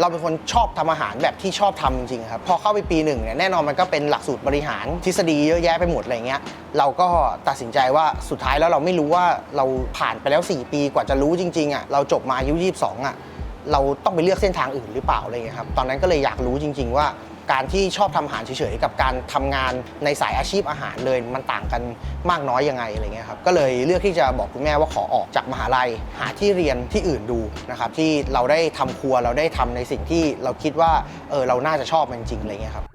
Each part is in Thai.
เราเป็นคนชอบทำอาหารแบบที่ชอบทำจริงๆครับพอเข้าไปปีหนึ่งเนี่ยแน่นอนมันก็เป็นหลักสูตรบริหารทฤษฎีเยอะแยะไปหมดอะไรเงี้ยเราก็ตัดสินใจว่าสุดท้ายแล้วเราไม่รู้ว่าเราผ่านไปแล้ว 4 ปีกว่าจะรู้จริงๆอะเราจบมาอายุ22อะเราต้องไปเลือกเส้นทางอื่นหรือเปล่าอะไรเงี้ยครับตอนนั้นก็เลยอยากรู้จริง ๆ ว่า การที่ชอบทำอาหารเฉยๆกับการทำงานในสายอาชีพอาหารเลยมันต่างกันมากน้อยยังไงอะไรเงี้ยครับก็เลยเลือกที่จะบอกคุณแม่ว่าขอออกจากมหาลัย หาที่เรียนที่อื่นดูนะครับที่เราได้ทำครัวเราได้ทำในสิ่งที่เราคิดว่าเออเราน่าจะชอบมันจริงๆอะไรเงี้ยครับ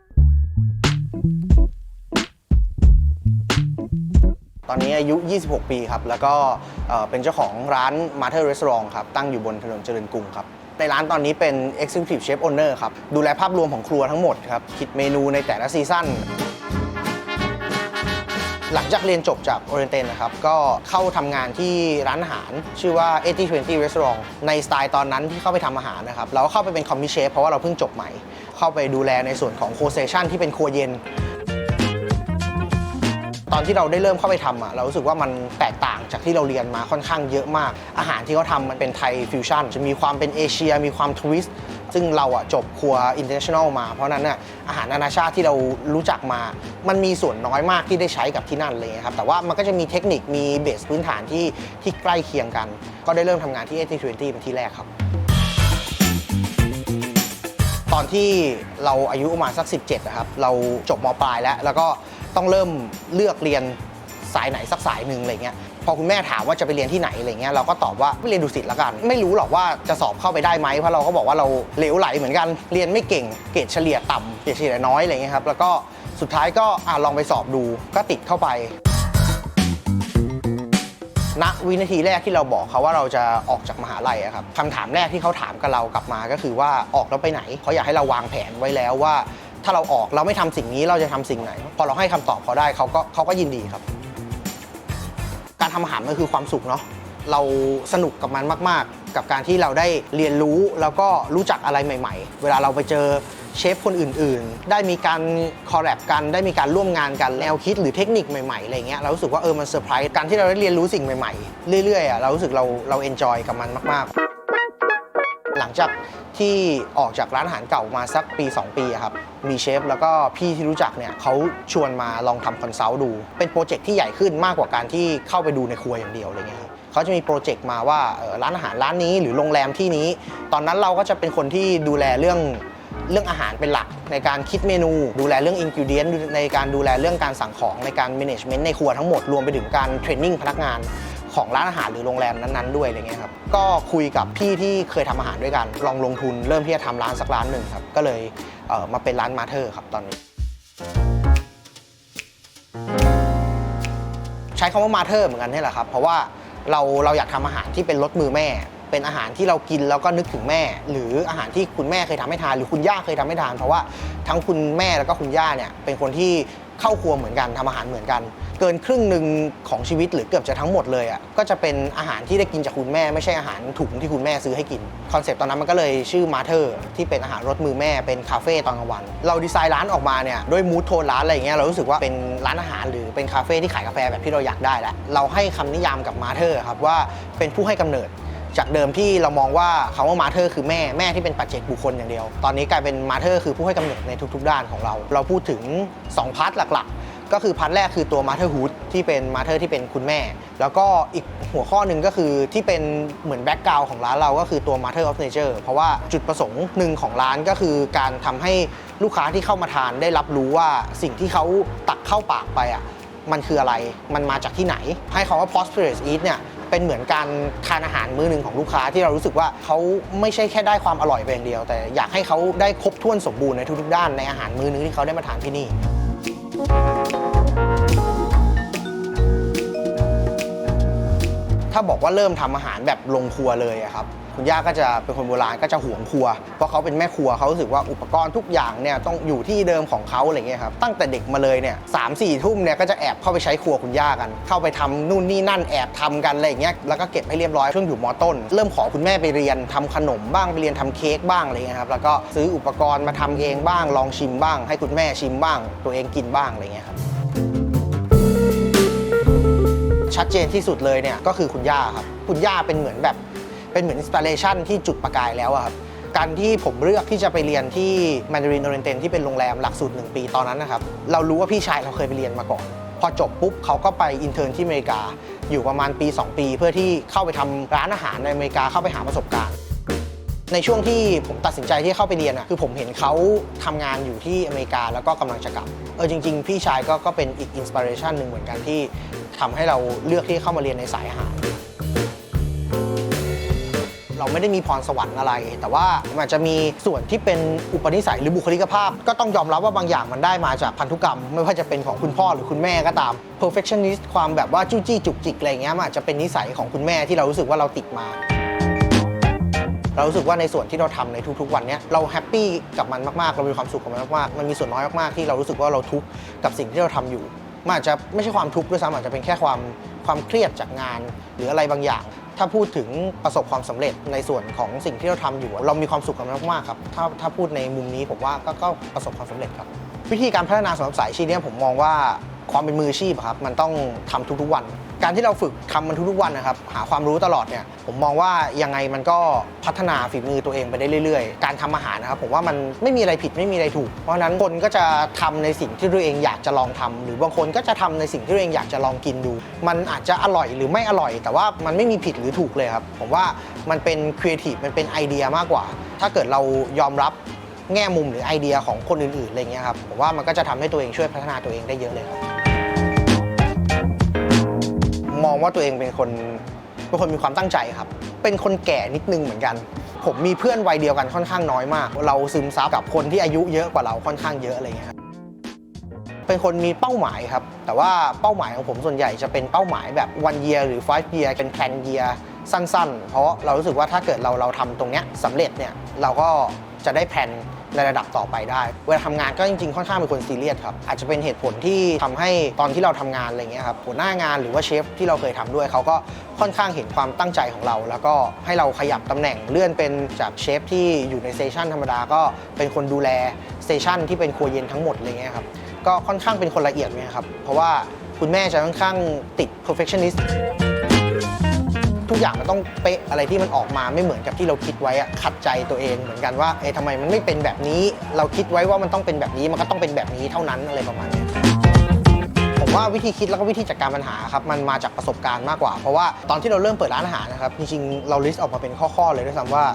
ตอนนี้อายุ 26 ปีครับ แล้วก็เอ่อเป็นเจ้าของร้าน Mater Restaurant ครับ ตั้งอยู่บนถนนเจริญกรุงครับ ในร้านตอนนี้เป็น Executive Chef Owner ครับ ดูแลภาพรวมของครัวทั้งหมดครับ คิดเมนูในแต่ละซีซั่นหลังจากเรียนจบจาก Orienten นะครับ ก็เข้าทำงานที่ร้านอาหาร ชื่อว่า 8020 Restaurant ในสไตล์ตอนนั้นที่เข้าไปทำอาหารนะครับ เราก็เข้าไปเป็นคอมมิชเชฟเพราะว่าเราเพิ่งจบใหม่ เข้าไปดูแลในส่วนของโคเซชันที่เป็นครัวเย็น ตอนที่เราได้เริ่มเข้าไปทำอะเรารู้สึกว่ามันแตกต่างจากที่เราเรียนมาค่อนข้างเยอะมาก อาหารที่เขาทำมันเป็นไทยฟิวชั่นจะมีความเป็นเอเชีย มีความทวิสต์ซึ่งเราอะจบครัวอินเตอร์เนชั่นแนลมา เพราะนั้นน่ะอาหารนานาชาติที่เรารู้จักมา มันมีส่วนน้อยมากที่ได้ใช้กับที่นั่นเลยครับแต่ว่ามันก็จะมีเทคนิคมีเบสพื้นฐานที่ที่ใกล้เคียงกัน ก็ได้เริ่มทำงานที่8020 เป็นที่แรกครับตอนที่เราอายุประมาณสัก 17นะครับเราจบมปลายแล้ว แล้วก็ ต้องเริ่มเลือกเรียนสายไหนสักสายหนึ่งอะไรเงี้ยพอคุณแม่ถามว่าจะไปเรียนที่ไหนอะไรเงี้ยเราก็ตอบว่าไปเรียนดุสิตละกัน ไม่รู้หรอกว่าจะสอบเข้าไปได้ไหมเพราะเราก็บอกว่าเราเหลวไหลเหมือนกันเรียนไม่เก่งเกรดเฉลี่ยต่ำเกรดเฉลี่ยน้อยอะไรเงี้ยครับแล้วก็สุดท้ายก็อะลองไปสอบดูก็ติดเข้าไปณวินาทีแรกที่เราบอกเขาว่าเราจะออกจากมหาลัยครับคำถามแรกที่เขาถามกับเรากลับมาก็คือว่าออกแล้วไปไหนเขาอยากให้เราวางแผนไว้แล้วว่า ถ้าเราออกเราไม่ทำสิ่งนี้เราจะทำสิ่งไหน พอเราให้คำตอบเขาได้เขาก็เขาก็ยินดีครับ การทำอาหารมันคือความสุขเนาะเราสนุกกับมันมาก ๆ กับการที่เราได้เรียนรู้แล้วก็รู้จักอะไรใหม่ ๆ เวลาเราไปเจอเชฟคนอื่น ๆ ได้มีการคอลแลบกันได้มีการร่วมงานกันแนวคิดหรือเทคนิคใหม่ๆอะไรเงี้ยเรารู้สึกว่าเออมันเซอร์ไพรส์การที่เราได้เรียนรู้สิ่งใหม่ ๆ เรื่อยๆอะเรารู้สึกเราเราเอนจอยกับมันมาก ๆ หลังจาก ที่ออกจากร้านอาหารเก่ามาสักปี 2 ปีอะครับ มีเชฟแล้วก็พี่ที่รู้จักเนี่ยเขาชวนมาลองทำคอนซัลท์ดู เป็นโปรเจกต์ที่ใหญ่ขึ้นมากกว่าการที่เข้าไปดูในครัวอย่างเดียวอะไรเงี้ยครับเขาจะมีโปรเจกต์มาว่าร้านอาหารร้านนี้หรือโรงแรมที่นี้ ตอนนั้นเราก็จะเป็นคนที่ดูแลเรื่องเรื่องอาหารเป็นหลักในการคิดเมนู ดูแลเรื่องอินกิวเดียนในการดูแลเรื่องการสั่งของในการแมネจเมนต์ในครัวทั้งหมดรวมไปถึงการเทรนนิ่งพนักงาน ของร้านอาหารหรือโรงแรมนั้นๆด้วยอะไรเงี้ยครับก็คุยกับพี่ที่เคยทำอาหารด้วยกัน ลองลงทุนเริ่มที่จะทำร้านสักร้านหนึ่งครับก็เลยเมาเป็นร้านมาเธอร์ครับตอนนี้ ใช้คำว่ามาเธอร์เหมือนกันนี่แหละครับ เพราะว่าเราเราอยากทำอาหารที่เป็นรสมือแม่ เป็นอาหารที่เรากินแล้วก็นึกถึงแม่ หรืออาหารที่คุณแม่เคยทำให้ทาน หรือคุณย่าเคยทำให้ทาน เพราะว่าทั้งคุณแม่แล้วก็คุณย่าเนี่ยเป็นคนที่ เข้าครัวเหมือนกันทำอาหารเหมือนกัน เกินครึ่งหนึ่งของชีวิตหรือเกือบจะทั้งหมดเลยอะก็จะเป็นอาหารที่ได้กินจากคุณแม่ไม่ใช่อาหารถุงที่คุณแม่ซื้อให้กินคอนเซปต์ตอนนั้นมันก็เลยชื่อมาเธอร์ที่เป็นอาหารรสมือแม่เป็นคาเฟ่ตอนกลางวัน เราดีไซน์ร้านออกมาเนี่ยด้วยมูทโทนร้านอะไรอย่างเงี้ยเรารู้สึกว่าเป็นร้านอาหารหรือเป็นคาเฟ่ที่ขายกาแฟแบบที่เราอยากได้แล้วเราให้คำนิยามกับมาเธอร์ครับว่าเป็นผู้ให้กำเนิด จากเดิมที่เรามองว่าคำว่ามาเธอร์คือแม่แม่ที่เป็นปัจเจกบุคคลอย่างเดียว ตอนนี้กลายเป็นมาเธอร์คือผู้ให้กำเนิดในทุกๆ ด้านของเรา เราพูดถึง 2 พาร์ทหลักๆ ก็คือพาร์ทแรกคือตัวมาเธอร์ฮูดที่เป็นมาเธอร์ที่เป็นคุณแม่ แล้วก็อีกหัวข้อหนึ่งก็คือที่เป็นเหมือนแบ็กกราวของร้านเราก็คือตัว Mother of Nature เพราะว่าจุดประสงค์หนึ่งของร้านก็คือการทำให้ลูกค้าที่เข้ามาทานได้รับรู้ว่าสิ่งที่เขาตักเข้าปากไปอะ มันคืออะไร มันมาจากที่ไหน ให้คำว่า prosperous eat เนี่ย เป็นเหมือนการทานอาหารมื้อหนึ่งของลูกค้าที่เรารู้สึกว่าเขาไม่ใช่แค่ได้ความอร่อยไปอย่างเดียว แต่อยากให้เขาได้ครบถ้วนสมบูรณ์ในทุกๆด้านในอาหารมื้อหนึงที่เขาได้มาทานที่นี่ถ้าบอกว่าเริ่มทำอาหารแบบลงครัวเลยครับ คุณย่าก็จะเป็นคนโบราณก็จะหวงครัว เพราะเขาเป็นแม่ครัวเขารู้สึกว่าอุปกรณ์ทุกอย่างเนี่ยต้องอยู่ที่เดิมของเขาอะไรเงี้ยครับตั้งแต่เด็กมาเลยเนี่ยสามสี่ทุ่มเนี่ยก็จะแอบเข้าไปใช้ครัวคุณย่ากัน เข้าไปทำนู่นนี่นั่นแอบทำกันอะไรเงี้ยแล้วก็เก็บให้เรียบร้อยช่วงอยู่มอต้น เริ่มขอคุณแม่ไปเรียนทำขนมบ้างไปเรียนทำเค้กบ้างอะไรเงี้ยครับแล้วก็ซื้ออุปกรณ์มาทำเองบ้างลองชิมบ้าง ให้คุณแม่ชิมบ้าง ตัวเองกินบ้างอะไรเงี้ยครับชัดเจนที่สุดเลยเนี่ยก็คือคุณย่าครับคุณย่าเป็นเหมือนแบบ เป็นเหมือนอินสปิเรชันที่จุดประกายแล้วอะครับการที่ผมเลือกที่จะไปเรียนที่ Mandarin Oriental ที่เป็นโรงแรมหลักสูตร1ปีตอนนั้นนะครับ เรารู้ว่าพี่ชายเราเคยไปเรียนมาก่อน พอจบปุ๊บเขาก็ไปอินเทอร์นที่อเมริกา อยู่ประมาณปี 2 ปี เพื่อที่เข้าไปทำร้านอาหารในอเมริกาเข้าไปหาประสบการณ์ ในช่วงที่ผมตัดสินใจที่เข้าไปเรียนอะคือผมเห็นเขาทำงานอยู่ที่อเมริกาแล้วก็กำลังจะกลับเออจริง ๆ พี่ชายก็ก็เป็นอีกอินสปิเรชันหนึ่งเหมือนกันที่ทำให้เราเลือกที่เข้ามาเรียนในสายอาหาร เราไม่ได้มีพรสวรรค์อะไร แต่ว่ามันอาจจะมีส่วนที่เป็นอุปนิสัยหรือบุคลิกภาพ ก็ต้องยอมรับว่าบางอย่างมันได้มาจากพันธุกรรม ไม่ว่าจะเป็นของคุณพ่อหรือคุณแม่ก็ตาม perfectionist ความแบบว่าจู้จี้จุกจิกอะไรเงี้ยมันอาจจะเป็นนิสัยของคุณแม่ที่เรารู้สึกว่าเราติดมาเรารู้สึกว่าในส่วนที่เราทำในทุกๆ วันเนี้ยเราแฮปปี้กับมันมากๆ เรามีความสุขกับมันมากๆ มันมีส่วนน้อยมากๆ ที่เรารู้สึกว่าเราทุกข์กับสิ่งที่เราทำอยู่มันอาจจะไม่ใช่ความทุกข์ด้วยซ้ำอาจจะเป็นแค่ความความเครียดจากงาน หรืออะไรบางอย่าง ถ้าพูดถึงประสบความสำเร็จในส่วนของสิ่งที่เราทำอยู่ เรามีความสุขกับมันมากๆครับถ้าถ้าพูดในมุมนี้ผมว่าก็ก็ประสบความสำเร็จครับ วิธีการพัฒนาสำหรับสายชีพเนี้ผมมองว่าความเป็นมืออาชีพครับมันต้องทำทุกๆวัน การที่เราฝึกทำมันทุกๆวันนะครับ หาความรู้ตลอดเนี่ย ผมมองว่ายังไงมันก็พัฒนาฝีมือตัวเองไปได้เรื่อยๆ การทำอาหารนะครับ ผมว่ามันไม่มีอะไรผิดไม่มีอะไรถูก เพราะฉะนั้นคนก็จะทำในสิ่งที่ตัวเองอยากจะลองทำหรือบางคนก็จะทำในสิ่งที่ตัวเองอยากจะลองกินดู มันอาจจะอร่อยหรือไม่อร่อย แต่ว่ามันไม่มีผิดหรือถูกเลยครับ ผมว่ามันเป็นครีเอทีฟมันเป็นไอเดียมากกว่า ถ้าเกิดเรายอมรับแง่มุมหรือไอเดียของคนอื่นๆอะไรเงี้ยครับผมว่ามันก็จะทำให้ตัวเองช่วยพัฒนาตัวเองได้เยอะเลยครับ มองว่าตัวเองเป็นคนเป็นคนมีความตั้งใจครับ เป็นคนแก่นิดนึงเหมือนกัน ผมมีเพื่อนวัยเดียวกันค่อนข้างน้อยมาก เราซึมซับกับคนที่อายุเยอะกว่าเราค่อนข้างเยอะอะไรเงี้ยครับเป็นคนมีเป้าหมายครับ แต่ว่าเป้าหมายของผมส่วนใหญ่จะเป็นเป้าหมายแบบ one year หรือ five year เป็น plan year สั้น ๆ เพราะเรารู้สึกว่าถ้าเกิดเราเราทำตรงเนี้ยสำเร็จเนี่ยเราก็จะได้แผน ในระดับต่อไปได้ เวลาทำงานก็จริงๆ ค่อนข้างเป็นคนซีเรียสครับ อาจจะเป็นเหตุผลที่ทำให้ตอนที่เราทำงานอะไรเงี้ยครับหัวหน้างานหรือว่าเชฟที่เราเคยทำด้วยเขาก็ค่อนข้างเห็นความตั้งใจของเรา แล้วก็ให้เราขยับตำแหน่งเลื่อนเป็นจากเชฟที่อยู่ในสเตชันธรรมดาก็เป็นคนดูแลสเตชันที่เป็นครัวเย็นทั้งหมดอะไรเงี้ยครับก็ค่อนข้างเป็นคนละเอียดเลยครับเพราะว่าคุณแม่จะค่อนข้างติด perfectionist กอย่างมันต้องเป๊ะอะไรที่มันออกมาไม่เหมือนกับที่เราคิดไว้อะขัดใจตัวเองเหมือนกันว่าเอ๊ะทำไมมันไม่เป็นแบบนี้ เราคิดไว้ว่ามันต้องเป็นแบบนี้มันก็ต้องเป็นแบบนี้เท่านั้นอะไรประมาณนี้ผมว่าวิธีคิดแล้วก็วิธีจัดการปัญหาครับมันมาจากประสบการณ์มากกว่า เพราะว่าตอนที่เราเริ่มเปิดร้านอาหารนะครับจริงๆเราลิสต์ออกมาเป็นข้อๆเลยด้วยซ้ำว่า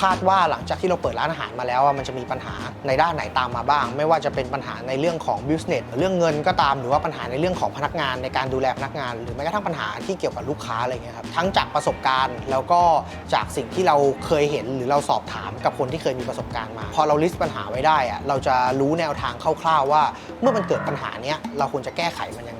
คาดว่าหลังจากที่เราเปิดร้านอาหารมาแล้วมันจะมีปัญหาในด้านไหนตามมาบ้าง ไม่ว่าจะเป็นปัญหาในเรื่องของ business เรื่องเงินก็ตาม หรือว่าปัญหาในเรื่องของพนักงานในการดูแลพนักงาน หรือแม้กระทั่งปัญหาที่เกี่ยวกับลูกค้าอะไรเงี้ยครับทั้งจากประสบการณ์ แล้วก็จากสิ่งที่เราเคยเห็นหรือเราสอบถามกับคนที่เคยมีประสบการณ์มา พอเราลิสต์ปัญหาไว้ได้อะเราจะรู้แนวทางคร่าวๆว่า เมื่อมันเกิดปัญหาเนี้ยเราควรจะแก้ไขมันยังไง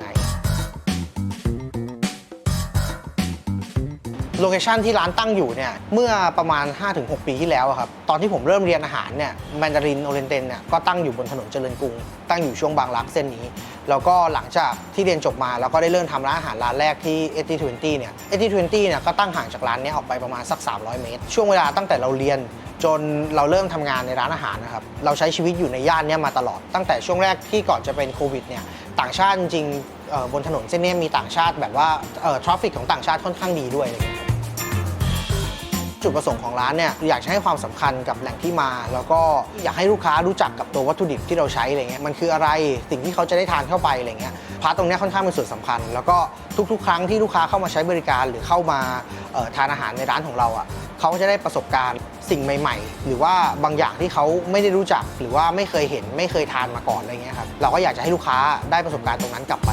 โลเคชันที่ร้านตั้งอยู่เนี่ยเมื่อประมาณ 5-6 ปีที่แล้วอะครับตอนที่ผมเริ่มเรียนอาหารเนี่ยแมนดารินโอเรนเตนเนี่ยก็ตั้งอยู่บนถนนเจริญกรุง ตั้งอยู่ช่วงบางรักเส้นนี้ แล้วก็หลังจากที่เรียนจบมาเราก็ได้เริ่มทำร้านอาหารร้านแรกที่เอทีทเวนตี้เนี่ยเอทีทเวนตี้เนี่ยก็ตั้งห่างจากร้านนี้ออกไปประมาณสัก 300 เมตร ช่วงเวลาตั้งแต่เราเรียนจนเราเริ่มทำงานในร้านอาหารนะครับ เราใช้ชีวิตอยู่ในย่านนี้มาตลอด ตั้งแต่ช่วงแรกที่ก่อนจะเป็นโควิดเนี่ย ต่างชาติจริงบนถนนเส้นนี้มีต่างชาติแบบว่าทราฟฟิกของต่างชาติค่อนข้างดีด้วยอะไรเงี้ย จุดประสงค์ของร้านเนี่ยอยากให้ความสำคัญกับแหล่งที่มา แล้วก็อยากให้ลูกค้ารู้จักกับตัววัตถุดิบที่เราใช้อะไรเงี้ยมันคืออะไรสิ่งที่เขาจะได้ทานเข้าไปอะไรเงี้ยพาร์ทตรงนี้ค่อนข้างเป็นส่วนสำคัญ แล้วก็ทุกๆ ครั้งที่ลูกค้าเข้ามาใช้บริการหรือเข้ามาทานอาหารในร้านของเราอะเขาก็จะได้ประสบการณ์สิ่งใหม่ ๆ หรือว่าบางอย่างที่เขาไม่ได้รู้จักหรือว่าไม่เคยเห็นไม่เคยทานมาก่อนอะไรเงี้ยครับเราก็อยากจะให้ลูกค้าได้ประสบการณ์ตรงนั้นกลับไป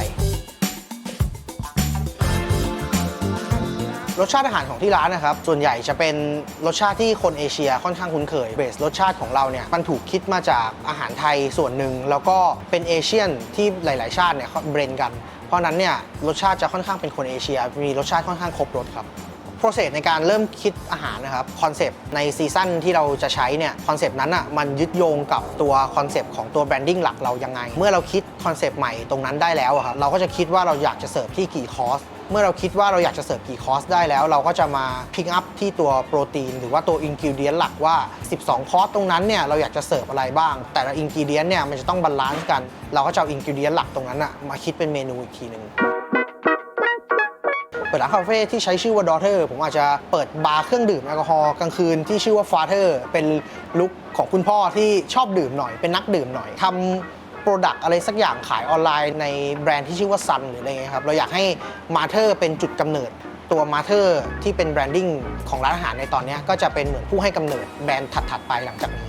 รสชาติอาหารของที่ร้านนะครับ ส่วนใหญ่จะเป็นรสชาติที่คนเอเชียค่อนข้างคุ้นเคย เบสรสชาติของเราเนี่ยมันถูกคิดมาจากอาหารไทยส่วนหนึ่ง แล้วก็เป็นเอเชียนที่หลาย ๆ ชาติเนี่ยเบรนกัน เพราะนั้นเนี่ยรสชาติจะค่อนข้างเป็นคนเอเชีย มีรสชาติค่อนข้างครบรสครับโปรเซสในการเริ่มคิดอาหารนะครับคอนเซปต์ในซีซั่นที่เราจะใช้เนี่ยคอนเซปต์นั้นอะมันยึดโยงกับตัวคอนเซปต์ของตัวแบรนดิ้งหลักเรายังไง เมื่อเราคิดคอนเซปต์ใหม่ตรงนั้นได้แล้วครับเราก็จะคิดว่าเราอยากจะเสิร์ฟที่กี่คอร์ส เมื่อเราคิดว่าเราอยากจะเสิร์ฟกี่คอร์สได้แล้ว เราก็จะมาพิกอัพที่ตัวโปรตีน หรือว่าตัวอินกิวเดียนหลักว่า 12 คอร์สตรงนั้นเนี่ยเราอยากจะเสิร์ฟอะไรบ้าง แต่ละอินกิวเดียนเนี่ยมันจะต้องบาลานซ์กัน เราก็จะเอาอินกิวเดียนหลักตรงนั้นอะมาคิดเป็นเมนูอีกทีหนึ่งเปิดร้านคาเฟ่ที่ใช้ชื่อว่า Daughter ผมอาจจะเปิดบาร์เครื่องดื่มแอลกอฮอล์กลางคืนที่ชื่อว่า Father เป็นลุคของคุณพ่อที่ชอบดื่มหน่อย เป็นนักดื่มหน่อยทำ โปรดักต์อะไรสักอย่างขายออนไลน์ในแบรนด์ที่ชื่อว่า Sun หรืออะไรเงี้ยครับ เราอยากให้ Mater เป็นจุดกำเนิดตัว Mater ที่เป็นแบรนดิ้งของร้านอาหารในตอนนี้ก็จะเป็นเหมือนผู้ให้กำเนิดแบรนด์ถัดๆไปหลังจากนี้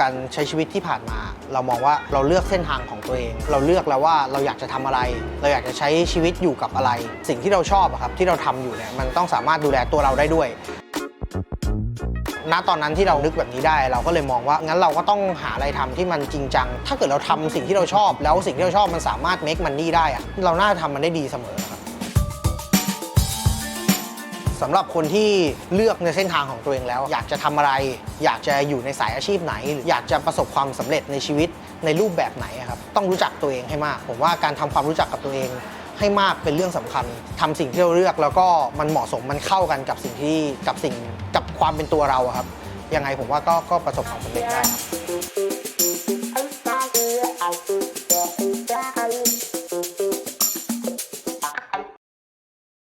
การใช้ชีวิตที่ผ่านมา เรามองว่าเราเลือกเส้นทางของตัวเอง เราเลือกแล้วว่าเราอยากจะทำอะไร เราอยากจะใช้ชีวิตอยู่กับอะไร สิ่งที่เราชอบอะครับที่เราทำอยู่เนี่ยมันต้องสามารถดูแลตัวเราได้ด้วย ณตอนนั้นที่เรานึกแบบนี้ได้ เราก็เลยมองว่างั้นเราก็ต้องหาอะไรทำที่มันจริงจัง ถ้าเกิดเราทำสิ่งที่เราชอบ แล้วสิ่งที่เราชอบมันสามารถ make money ได้อะเราน่าจะทำมันได้ดีเสมอครับสำหรับคนที่เลือกในเส้นทางของตัวเองแล้ว อยากจะทำอะไร อยากจะอยู่ในสายอาชีพไหน หรืออยากจะประสบความสำเร็จในชีวิตในรูปแบบไหนครับต้องรู้จักตัวเองให้มาก ผมว่าการทำความรู้จักกับตัวเองให้มากเป็นเรื่องสำคัญทำสิ่งที่เราเลือกแล้วก็มันเหมาะสมมันเข้ากันกับสิ่งที่กับสิ่งกับ ความเป็นตัวเราอะครับยังไงผมว่าก็ก็ประสบความสำเร็จได้ครับ